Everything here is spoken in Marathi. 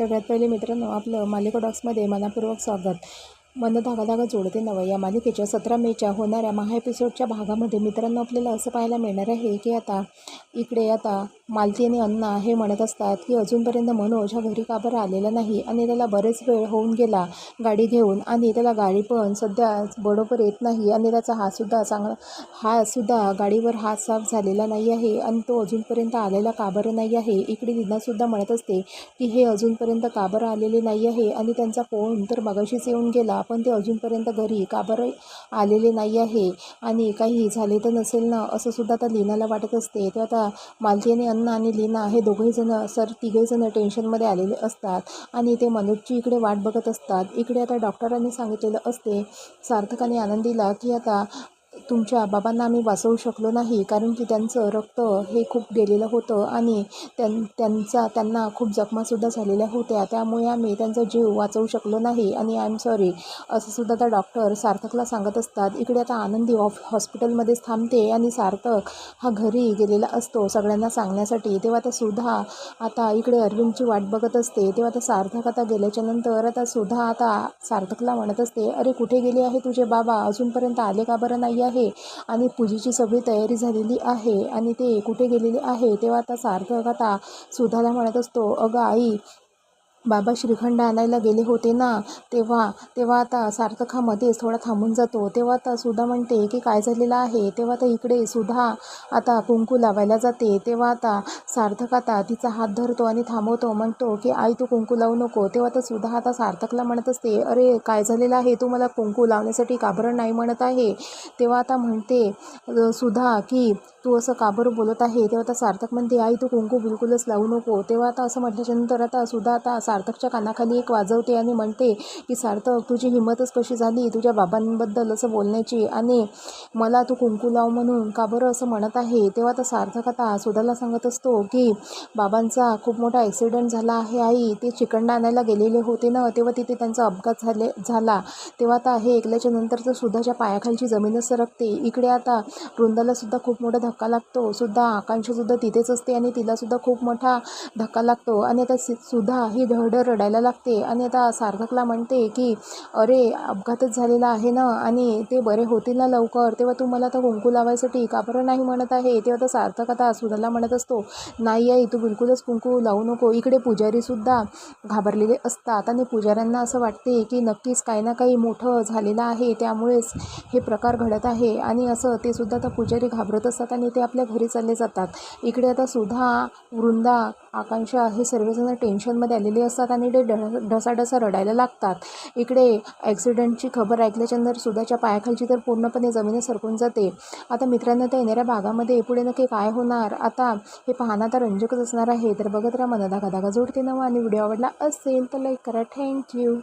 सगळ्यात पहिले मित्रांनो आपलं मालिका डॉक्समध्ये मनापूर्वक स्वागत. मन धागा धागा जोडते नवं. या मालिकेच्या सतरा मेच्या होणाऱ्या महा एपिसोडच्या भागामध्ये मित्रांनो आपल्याला असं पाहायला मिळणार आहे की आता इकडे आता मालती आणि अण्णा हे म्हणत असतात की अजूनपर्यंत मनोज हा घरी का बरं आलेला नाही आणि त्याला बरेच वेळ होऊन गेला गाडी घेऊन आणि त्याला गाडी पण सध्या बरोबर येत नाही आणि त्याचा हातसुद्धा चांगला हातसुद्धा गाडीवर हात साफ झालेला नाही आहे आणि तो अजूनपर्यंत आलेला का बरं नाही आहे. इकडे दिनासुद्धा म्हणत असते की हे अजूनपर्यंत का बरं आलेले नाही आहे आणि त्यांचा फोन तर मगाशीच येऊन गेला पण ते अजूनपर्यंत घरी का बरं आलेले नाही आहे आणि काही झाले तर नसेल ना असंसुद्धा आता लीनाला वाटत असते. तर आता अन्न आणि आणि लीना हे दोघंही जण सर तिघही जण टेन्शनमध्ये आलेले असतात. आणि ते मनोजची इकडे वाट बघत असतात. इकडे आता डॉक्टरांनी सांगितलेलं असते सार्थक आणि आनंदीला की आता तुमच्या बाबांना आम्ही वाचवू शकलो नाही कारण की त्यांचं रक्त हे खूप गेलेलं होतं आणि त्यां त्यांचा त्यांना खूप जखमासुद्धा झालेल्या होत्या. त्यामुळे आम्ही त्यांचा जीव वाचवू शकलो नाही आणि आय एम सॉरी असंसुद्धा त्या डॉक्टर सार्थकला सांगत असतात. इकडे आता आनंदी ऑफ हॉस्पिटलमध्येच थांबते आणि सार्थक हा घरी गेलेला असतो सगळ्यांना सांगण्यासाठी. तेव्हा आता सुधा आता इकडे अरविंदची वाट बघत असते. तेव्हा आता सार्थक आता गेल्याच्यानंतर आता सुधा आता सार्थकला म्हणत असते अरे कुठे गेले आहे तुझे बाबा? अजूनपर्यंत आले का बरं नाही आहे. आणि पूजेची सगळी तयारी झालेली आहे. आणि ते कुठे गेलेले आहे तेव्हा आता सार्थक आता सुधाला म्हणत असतो अगं आई बाबा श्रीखंड आणायला गेले होते ना तेव्हा तेव्हा आता सार्थक हा मध्येच थोडा थांबून जातो. तेव्हा आता सुधा म्हणते की काय झालेलं आहे? तेव्हा आता इकडे सुधा आता कुंकू लावायला जाते. तेव्हा आता सार्थक आता तिचा हात धरतो आणि थांबवतो. म्हणतो की आई तू कुंकू लावू नको. तेव्हा आता सुधा आता सार्थकला म्हणत असते अरे काय झालेलं आहे? तू मला कुंकू लावण्यासाठी का बरं नाही म्हणत आहे. तेव्हा आता म्हणते सुधा की तू असं का बरं बोलत आहे? तेव्हा आता सार्थक म्हणते आई तू कुंकू बिलकुलच लावू नको. तेव्हा आता असं म्हटल्याच्यानंतर आता सुद्धा आता सार्थकच्या कानाखाली एक वाजवते आणि म्हणते की सार्थक तुझी हिंमतच कशी झाली? तुझ्या बाबांबद्दल असं बोलण्याची आणि मला तू कुंकू लाव म्हणून का बरं असं म्हणत आहे? तेव्हा आता सार्थक आता सुधाला सांगत असतो की बाबांचा खूप मोठा ॲक्सिडेंट झाला आहे आई. ते चिकंडा आणायला गेलेले होते ना तेव्हा तिथे त्यांचा अपघात झाले झाला. तेव्हा आता हे ऐकल्याच्या नंतर तर सुद्धाच्या पायाखालची जमीनच सरकते. इकडे आता वृंदाला सुद्धा खूप मोठा धक्का लागतो. सुद्धा आकांक्षासुद्धा तिथेच असते आणि तिलासुद्धा खूप मोठा धक्का लागतो. आणि आता सुद्धा ही धडधड रडायला लागते. आणि आता सार्थकला म्हणते की अरे अपघातच झालेला आहे ना? आणि ते बरे होतील ना लवकर? तेव्हा तू मला तर कुंकू लावायसाठी का बरं नाही म्हणत आहे? तेव्हा आता सार्थक आता सुधाला म्हणत असतो नाही आई तू बिलकुलच कुंकू लावू नको. इकडे पुजारीसुद्धा घाबरलेले असतात आणि पुजाऱ्यांना असं वाटते की नक्कीच काही ना काही मोठं झालेलं आहे. त्यामुळेच हे प्रकार घडत आहे. आणि असं ते सुद्धा आता पुजारी घाबरत असतात आणि आणि ते आपल्या घरी चालले जातात. इकडे आता सुधा वृंदा आकांक्षा हे सर्वजण टेन्शनमध्ये आलेले असतात आणि ते ढ ढसाढसा रडायला लागतात. इकडे ॲक्सिडेंटची खबर ऐकल्याच्यानंतर सुधाच्या पायाखालची तर पूर्णपणे जमीन सरकून जाते. आता मित्रांनो त्या येणाऱ्या भागामध्ये पुढे नक्की काय होणार? आता हे पाहणं आता रंजकच असणार आहे. तर बघत राहा मला धागा जोडते नवा आणि व्हिडिओ आवडला असेल तर लाईक करा. थँक्यू